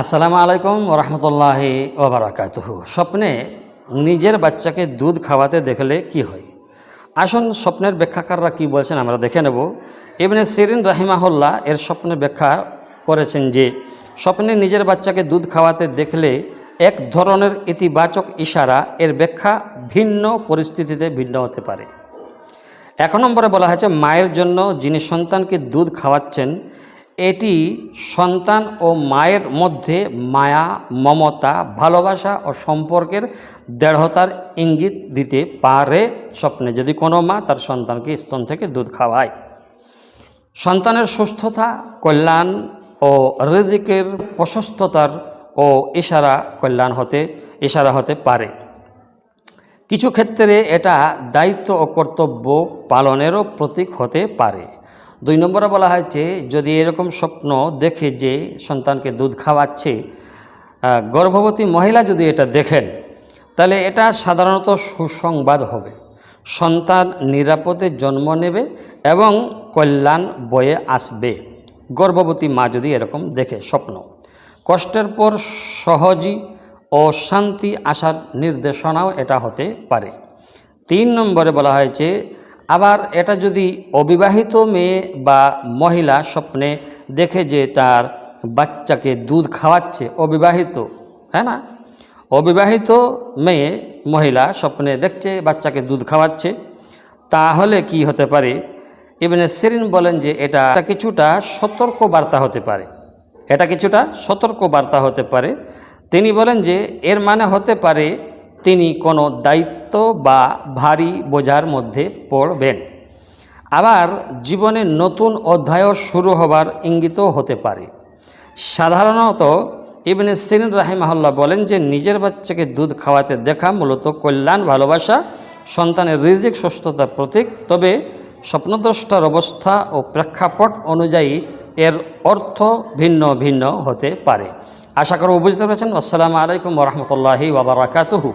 আসসালামু আলাইকুম রহমতুল্লাহি ওবরাকাতুহু স্বপ্নে নিজের বাচ্চাকে দুধ খাওয়াতে দেখলে কি হয়? আসুন স্বপ্নের ব্যাখ্যাকাররা কি বলছেন আমরা দেখে নেব। এমনি সিরিন রাহিমাহুল্লাহ এর স্বপ্নে ব্যাখ্যা করেছেন যে, স্বপ্নে নিজের বাচ্চাকে দুধ খাওয়াতে দেখলে এক ধরনের ইতিবাচক ইশারা এর ব্যাখ্যা ভিন্ন পরিস্থিতিতে ভিন্ন হতে পারে। এক নম্বরে বলা হয়েছে, মায়ের জন্য যিনি সন্তানকে দুধ খাওয়াচ্ছেন এটি সন্তান ও মায়ের মধ্যে মায়া, মমতা, ভালোবাসা ও সম্পর্কের দৃঢ়তার ইঙ্গিত দিতে পারে স্বপ্নে। যদি কোনো মা তার সন্তানকে স্তন থেকে দুধ খাওয়ায়, সন্তানের সুস্থতা, কল্যাণ ও রেজিকের প্রশস্ততার ও ইশারা কল্যাণ হতে, ইশারা হতে পারে। কিছু ক্ষেত্রে এটা দায়িত্ব ও কর্তব্য পালনেরও প্রতীক হতে পারে। দুই নম্বরে বলা হয়েছে, যদি এরকম স্বপ্ন দেখে যে সন্তানকে দুধ খাওয়াচ্ছে গর্ভবতী মহিলা যদি এটা দেখেন, তাহলে এটা সাধারণত সুসংবাদ হবে। সন্তান নিরাপদে জন্ম নেবে এবং কল্যাণ বয়ে আসবে। গর্ভবতী মা যদি এরকম দেখে স্বপ্ন। কষ্টের পর সহজই ও শান্তি আসার নির্দেশনাও এটা হতে পারে। তিন নম্বরে বলা হয়েছে আবার এটা যদি অবিবাহিত মেয়ে বা মহিলা স্বপ্নে দেখে যে তার বাচ্চাকে দুধ খাওয়াচ্ছে, অবিবাহিত হ্যাঁ না? অবিবাহিত মেয়ে, মহিলা স্বপ্নে দেখছে, বাচ্চাকে দুধ খাওয়াচ্ছে, তাহলে কি হতে পারে? ইবনে সেরিন বলেন যে এটা কিছুটা সতর্ক বার্তা হতে পারে। এটা কিছুটা সতর্ক বার্তা হতে পারে। তিনি বলেন যে এর মানে হতে পারে তিনি কোনো দায়িত্ব বা ভারী বোঝার মধ্যে পড়বেন। আবার জীবনে নতুন অধ্যায়ও শুরু হবার ইঙ্গিতও হতে পারে। সাধারণত ইবনে সিরিন রাহিমাহুল্লাহ বলেন যে, নিজের বাচ্চাকে দুধ খাওয়াতে দেখা মূলত কল্যাণ, ভালোবাসা, সন্তানের রিজিক, সুস্থতার প্রতীক। তবে স্বপ্নদ্রষ্টার অবস্থা ও প্রেক্ষাপট অনুযায়ী এর অর্থ ভিন্ন ভিন্ন হতে পারে। আশা করব বুঝতে পেরেছেন। আসসালামু আলাইকুম রহমতুল্লাহি ওবরাকাতুহু